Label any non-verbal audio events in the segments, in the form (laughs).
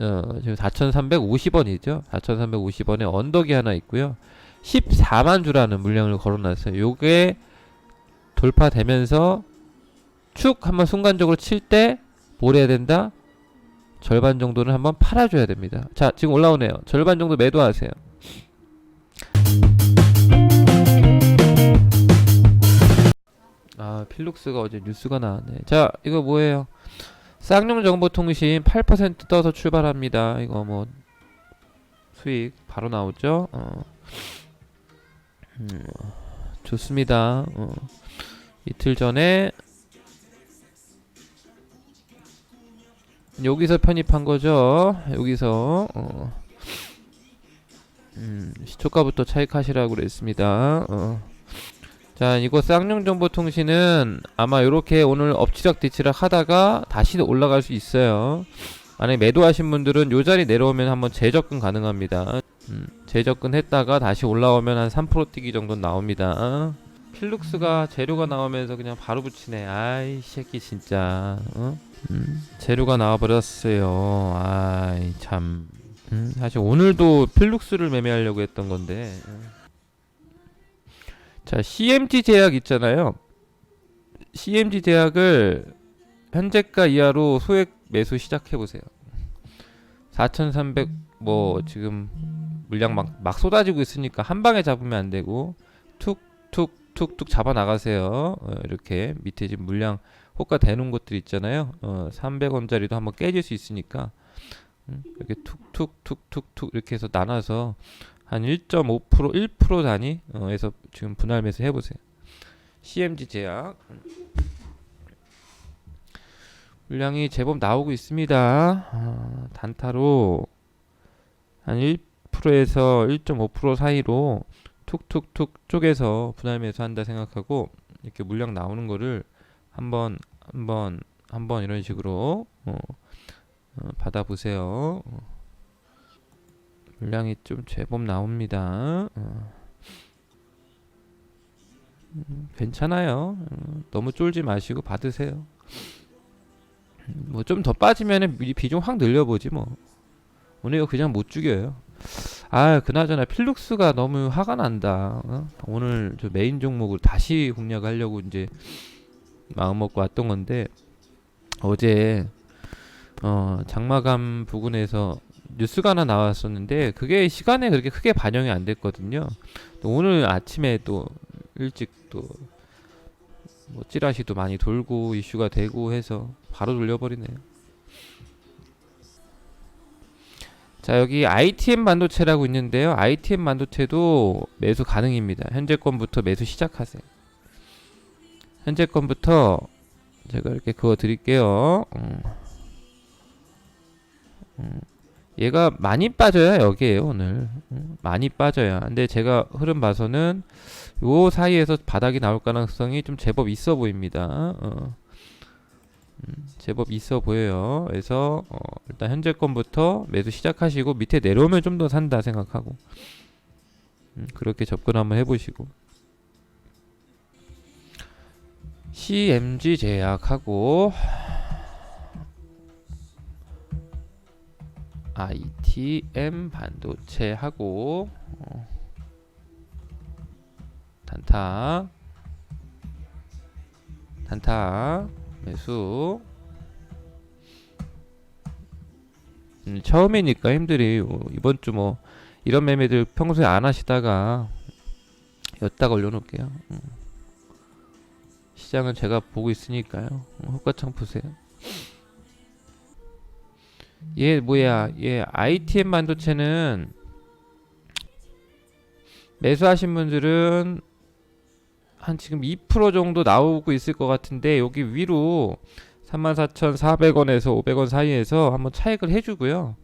어, 지금 4,350원이죠. 4,350원에 언덕이 하나 있고요. 14만 주라는 물량을 걸어놨어요. 요게 돌파되면서 축 한번 순간적으로 칠 때 뭘 해야 된다? 절반 정도는 한번 팔아줘야 됩니다. 자, 지금 올라오네요. 절반 정도 매도하세요. 아, 필룩스가 어제 뉴스가 나왔네. 자, 이거 뭐예요? 쌍용 정보통신 8% 떠서 출발합니다. 이거 뭐 수익 바로 나오죠? 어. 음, 좋습니다. 어. 이틀 전에 여기서 편입한 거죠. 여기서 어. 음, 시초가부터 차익하시라고 그랬습니다. 어. 자, 이거 쌍용정보통신은 아마 이렇게 오늘 엎치락 뒤치락 하다가 다시 올라갈 수 있어요. 만약에 매도하신 분들은 요 자리 내려오면 한번 재접근 가능합니다. 음, 재접근 했다가 다시 올라오면 한 3% 뛰기 정도 나옵니다. 필룩스가 재료가 나오면서 그냥 바로 붙이네. 아이 새끼 진짜. 어? 음, 재료가 나와버렸어요. 아이 참. 음, 사실 오늘도 필룩스를 매매하려고 했던 건데. 음. 자, CMG 제약 있잖아요. CMG 제약을 현재가 이하로 소액 매수 시작해 보세요. 4,300 뭐 지금 물량 막, 막 쏟아지고 있으니까 한 방에 잡으면 안 되고 툭툭 툭툭 잡아 나가세요. 어, 이렇게 밑에 지금 물량 호가 대놓은 것들 있잖아요. 어, 300원짜리도 한번 깨질 수 있으니까 음, 이렇게 툭툭툭툭툭 이렇게 해서 나눠서 한 1.5% 1% 단위에서 지금 분할 매수 해보세요. CMG 제약 물량이 제법 나오고 있습니다. 아, 단타로 한 1%에서 1.5% 사이로 툭툭툭 쪼개서 분할 매수한다 생각하고 이렇게 물량 나오는 거를 한번 한번 한번 이런 식으로 어, 어, 받아보세요. 어. 물량이 좀 제법 나옵니다. 어. 음, 괜찮아요. 어, 너무 쫄지 마시고 받으세요. 뭐 좀 더 빠지면은 미- 비중 확 늘려보지 뭐. 오늘 이거 그냥 못 죽여요. 아, 그나저나 필룩스가 너무 화가 난다. 어? 오늘 저 메인 종목을 다시 공략하려고 이제 마음 먹고 왔던 건데 어제 어, 장마감 부근에서 뉴스가 하나 나왔었는데 그게 시간에 그렇게 크게 반영이 안 됐거든요. 또 오늘 아침에 또 일찍 또 뭐 찌라시도 많이 돌고 이슈가 되고 해서 바로 돌려버리네요. 자 여기 ITM 반도체라고 있는데요. ITM 반도체도 매수 가능입니다. 현재 건부터 매수 시작하세요. 현재 건부터 제가 이렇게 그거 드릴게요. 음. 음. 얘가 많이 빠져야 여기에요 오늘. 음, 많이 빠져야. 근데 제가 흐름 봐서는 요 사이에서 바닥이 나올 가능성이 좀 제법 있어 보입니다. 어. 음, 제법 있어 보여요. 그래서 어, 일단 현재 건부터 매수 시작하시고 밑에 내려오면 좀 더 산다 생각하고. 음, 그렇게 접근 한번 해보시고. CMG 제약하고 ITM 반도체 하고 어, 단타 단타 매수. 음, 처음이니까 힘들이. 어, 이번 주 뭐 이런 매매들 평소에 안 하시다가 엿다 걸려놓을게요. 음. 시장은 제가 보고 있으니까요. 어, 호가창 보세요 얘 뭐야 얘 ITM 반도체는 매수하신 분들은 한 지금 2% 정도 나오고 있을 것 같은데 여기 위로 34,400원에서 500원 사이에서 한번 차익을 해주고요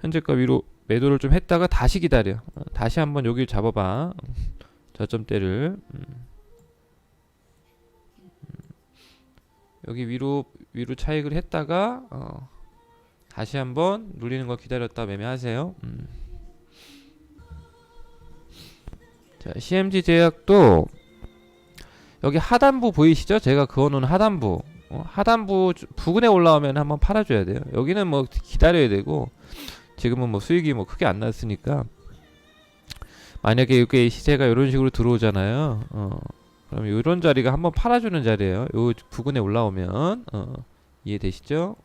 현재가 위로 매도를 좀 했다가 다시 기다려 어, 다시 한번 여기를 잡아봐 저점대를 음. 음. 여기 위로 위로 차익을 했다가 어. 다시 한번 눌리는 거 기다렸다 매매하세요. 음. 자, CMG 제약도 여기 하단부 보이시죠? 제가 그어놓은 하단부. 어, 하단부 주- 부근에 올라오면 한번 팔아줘야 돼요. 여기는 뭐 기다려야 되고 지금은 뭐 수익이 뭐 크게 안 났으니까 만약에 이게 시세가 이런 식으로 들어오잖아요. 어, 그럼 이런 자리가 한번 팔아주는 자리예요. 요 부근에 올라오면 어, 이해되시죠?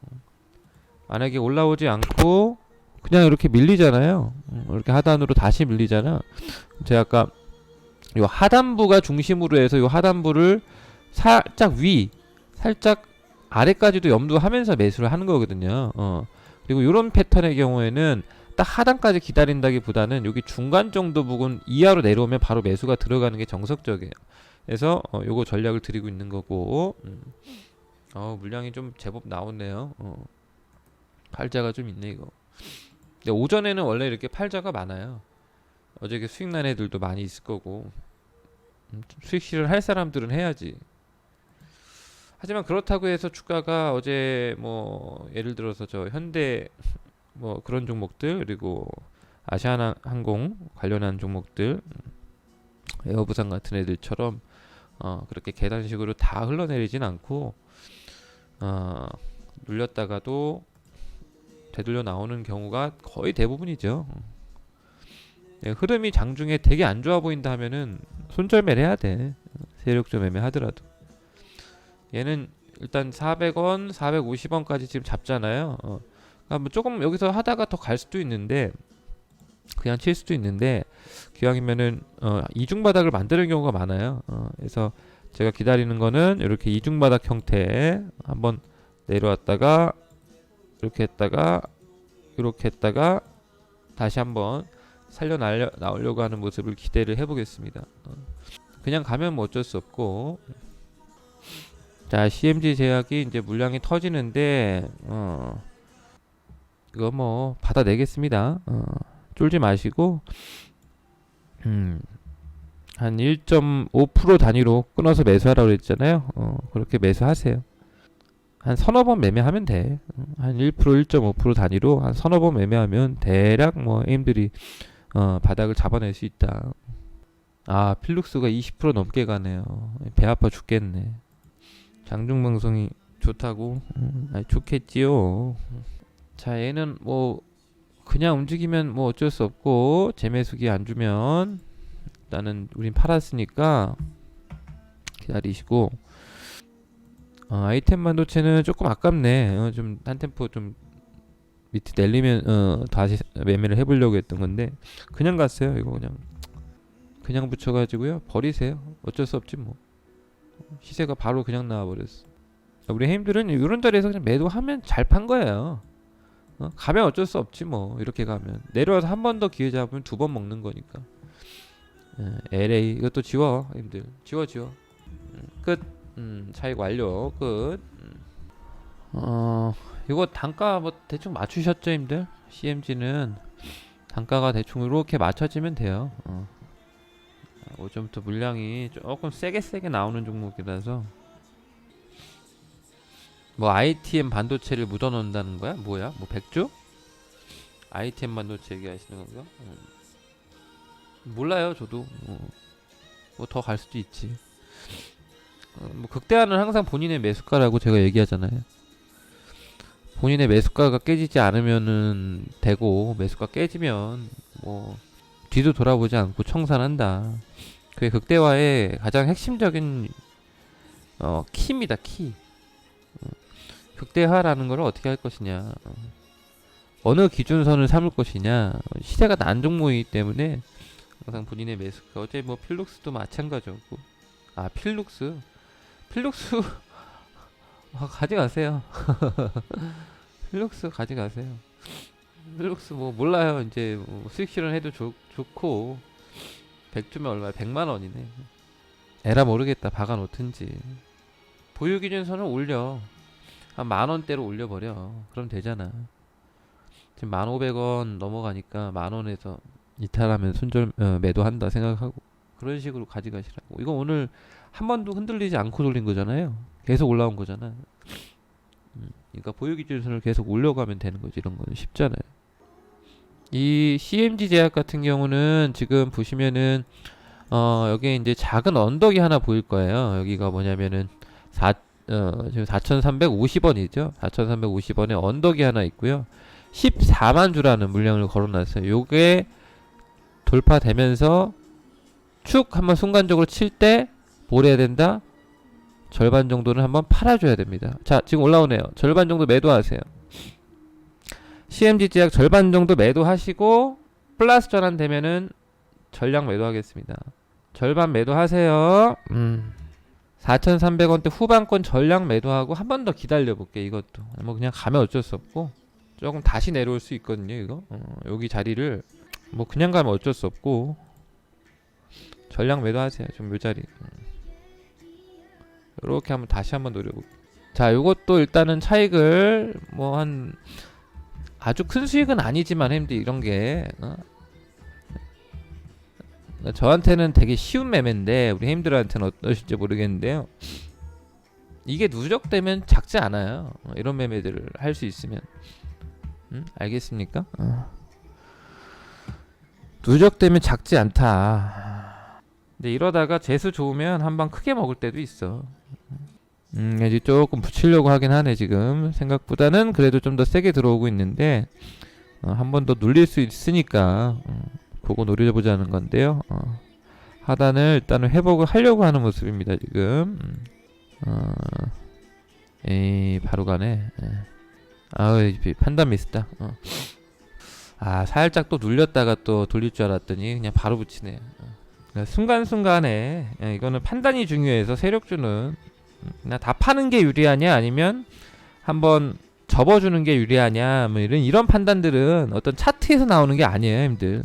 만약에 올라오지 않고 그냥 이렇게 밀리잖아요. 음, 이렇게 하단으로 다시 밀리잖아. 제가 아까 요 하단부가 중심으로 해서 요 하단부를 살짝 위, 살짝 아래까지도 염두하면서 매수를 하는 거거든요. 어. 그리고 이런 패턴의 경우에는 딱 하단까지 기다린다기보다는 여기 중간 정도 부분 이하로 내려오면 바로 매수가 들어가는 게 정석적이에요. 그래서 어, 요거 전략을 드리고 있는 거고. 음. 어, 물량이 좀 제법 나오네요. 어. 팔자가 좀 있네 이거. 근데 오전에는 원래 이렇게 팔자가 많아요. 어저께 수익 난 애들도 많이 있을 거고. 음, 좀 수익 실을 할 사람들은 해야지. 하지만 그렇다고 해서 주가가 어제 뭐 예를 들어서 저 현대 뭐 그런 종목들 그리고 아시아나항공 관련한 종목들 음, 에어부산 같은 애들처럼 어 그렇게 계단식으로 다 흘러내리진 않고 어 눌렸다가도 되돌려 나오는 경우가 거의 대부분이죠. 예, 흐름이 장중에 되게 안 좋아 보인다 하면은 손절매를 해야 돼. 세력적 매매 하더라도. 얘는 일단 400원, 450원까지 지금 잡잖아요. 어. 그러니까 뭐 조금 여기서 하다가 더 갈 수도 있는데 그냥 칠 수도 있는데 기왕이면은 어, 이중 바닥을 만드는 경우가 많아요. 어, 그래서 제가 기다리는 거는 이렇게 이중 바닥 형태 한번 내려왔다가 이렇게 했다가 이렇게 했다가 다시 한번 살려 나오려고 하는 모습을 기대를 해보겠습니다. 어. 그냥 가면 뭐 어쩔 수 없고 자 CMG 제약이 이제 물량이 터지는데 어 이거 뭐 받아내겠습니다. 어 쫄지 마시고 음 한 1.5% 단위로 끊어서 매수하라고 그랬잖아요. 어 그렇게 매수하세요. 한 서너 번 매매하면 돼. 한 1% 1.5% 단위로 한 서너 번 매매하면 대략 뭐 에임들이 어 바닥을 잡아낼 수 있다. 아 필룩스가 20% 넘게 가네요. 배 아파 죽겠네. 장중 방송이 좋다고? 음, 아니, 좋겠지요. 자, 얘는 뭐 그냥 움직이면 뭐 어쩔 수 없고 재매수기 안 주면 일단은 우린 팔았으니까 기다리시고 어, 아이템 반도체는 조금 아깝네. 어, 좀한 템포 좀 밑에 내리면 어, 다시 매매를 해보려고 했던 건데 그냥 갔어요. 이거 그냥 그냥 붙여가지고요 버리세요. 어쩔 수 없지 뭐. 시세가 바로 그냥 나와버렸어. 우리 해임들은 이런 자리에서 그냥 매도하면 잘 판 거예요. 어? 가면 어쩔 수 없지 뭐 이렇게 가면 내려와서 한 번 더 기회 잡으면 두 번 먹는 거니까. 예, LA 이것도 지워 힘들 지워 지워 음, 끝 음, 차익 완료 끝 음. 어 이거 단가 뭐 대충 맞추셨죠 힘들 CMG는 단가가 대충 이렇게 맞춰지면 돼요 어. 오전부터 물량이 조금 세게 세게 나오는 종목이라서 뭐 ITM 반도체를 묻어 넣는다는 거야? 뭐야? 뭐 백주? ITM 반도체 얘기하시는 건가? 음. 몰라요 저도 어. 뭐더 갈 수도 있지 어, 뭐 극대화는 항상 본인의 매수가라고 제가 얘기하잖아요 본인의 매수가가 깨지지 않으면은 되고 매수가 깨지면 뭐 뒤도 돌아보지 않고 청산한다. 그게 극대화의 가장 핵심적인 어, 키입니다. 키. 어, 극대화라는 걸 어떻게 할 것이냐. 어, 어느 기준선을 삼을 것이냐. 시세가 난 종목이기 때문에 항상 본인의 매수가 어제 뭐 필룩스도 마찬가지였고 아 필룩스 필룩스 아, (laughs) 가져가세요. (laughs) 필룩스 가져가세요. 필룩스 뭐 몰라요. 이제 뭐 수익 실현 해도 좋, 좋고 100주면 얼마야? 100만 원이네. 에라 모르겠다. 박아 놓든지. 보유 기준선을 올려. 한 만 원대로 올려 버려. 그럼 되잖아. 지금 1,500원 넘어가니까 만 원에서 이탈하면 손절 어, 매도한다 생각하고 그런 식으로 가져가시라고. 이거 오늘 한 번도 흔들리지 않고 돌린 거잖아요. 계속 올라온 거잖아. 음, 그러니까 보유 기준선을 계속 올려가면 되는 거지. 이런 거는 쉽잖아요. 이 CMG 제약 같은 경우는 지금 보시면은 어 여기에 이제 작은 언덕이 하나 보일 거예요. 여기가 뭐냐면은 4 어, 지금 4,350원이죠. 4,350원에 언덕이 하나 있고요. 14만 주라는 물량을 걸어놨어요. 요게 돌파되면서 축 한번 순간적으로 칠 때 뭘 해야 된다? 절반 정도는 한번 팔아줘야 됩니다. 자, 지금 올라오네요. 절반 정도 매도하세요. CMG 제약 절반 정도 매도하시고 플러스 전환되면은 전량 매도하겠습니다. 절반 매도하세요. 음. 4,300원대 후반권 전량 매도하고 한 번 더 기다려 볼게 이것도. 뭐 그냥 가면 어쩔 수 없고 조금 다시 내려올 수 있거든요, 이거. 어, 여기 자리를 뭐 그냥 가면 어쩔 수 없고 전량 매도하세요. 좀 묘자리. 이렇게 한번 다시 한번 노려볼게. 자, 요것도 일단은 차익을 뭐 한 아주 큰 수익은 아니지만 힘들 이런 게 어? 저한테는 되게 쉬운 매매인데 우리 힘들한테는 어떠실지 모르겠는데요. 이게 누적되면 작지 않아요. 어, 이런 매매들을 할 수 있으면. 음? 알겠습니까? 어. 누적되면 작지 않다. 근데 이러다가 재수 좋으면 한 방 크게 먹을 때도 있어. 음, 이제 조금 붙이려고 하긴 하네 지금. 생각보다는 그래도 좀 더 세게 들어오고 있는데 어, 한번 더 눌릴 수 있으니까 어, 보고 노려보자는 건데요. 어, 하단을 일단은 회복을 하려고 하는 모습입니다 지금. 음. 어, 에이 바로 가네. 예. 아우 이 판단 미스다. 어. 아 살짝 또 눌렸다가 또 돌릴 줄 알았더니 그냥 바로 붙이네. 어. 순간순간에 예, 이거는 판단이 중요해서 세력주는 음, 그냥 다 파는 게 유리하냐 아니면 한번 접어주는 게 유리하냐 뭐 이런 이런 판단들은 어떤 차트에서 나오는 게 아니에요, 힘들.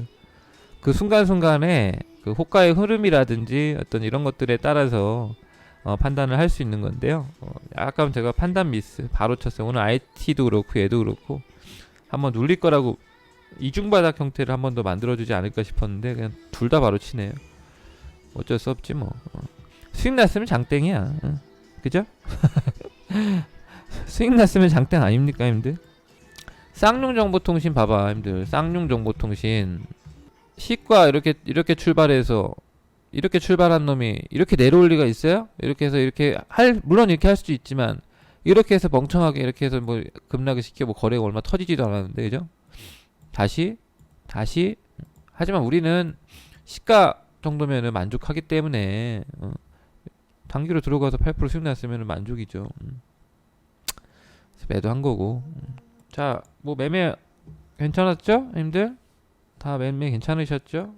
그 순간순간에 그 호가의 흐름이라든지 어떤 이런 것들에 따라서 어, 판단을 할 수 있는 건데요. 어, 약간 제가 판단 미스 바로 쳤어요. 오늘 IT도 그렇고 얘도 그렇고 한번 눌릴 거라고 이중바닥 형태를 한 번 더 만들어주지 않을까 싶었는데 그냥 둘 다 바로 치네요. 어쩔 수 없지 뭐. 어. 수익 났으면 장땡이야. 어. 그죠? (laughs) 수익 났으면 장땡 아닙니까, 힘들? 쌍용정보통신 봐봐, 힘들. 쌍용정보통신 시과 이렇게 이렇게 출발해서 이렇게 출발한 놈이 이렇게 내려올 리가 있어요? 이렇게 해서 이렇게 할 물론 이렇게 할 수도 있지만 이렇게 해서 멍청하게 이렇게 해서 뭐 급락을 시켜 뭐 거래가 얼마 터지지도 않았는데 그죠? 다시 다시 하지만 우리는 시가 정도면은 만족하기 때문에 어, 단기로 들어가서 8% 수익 났으면 만족이죠. 음. 그래서 매도 한 거고. 음. 자, 뭐 매매 괜찮았죠? 님들? 다 매매 괜찮으셨죠?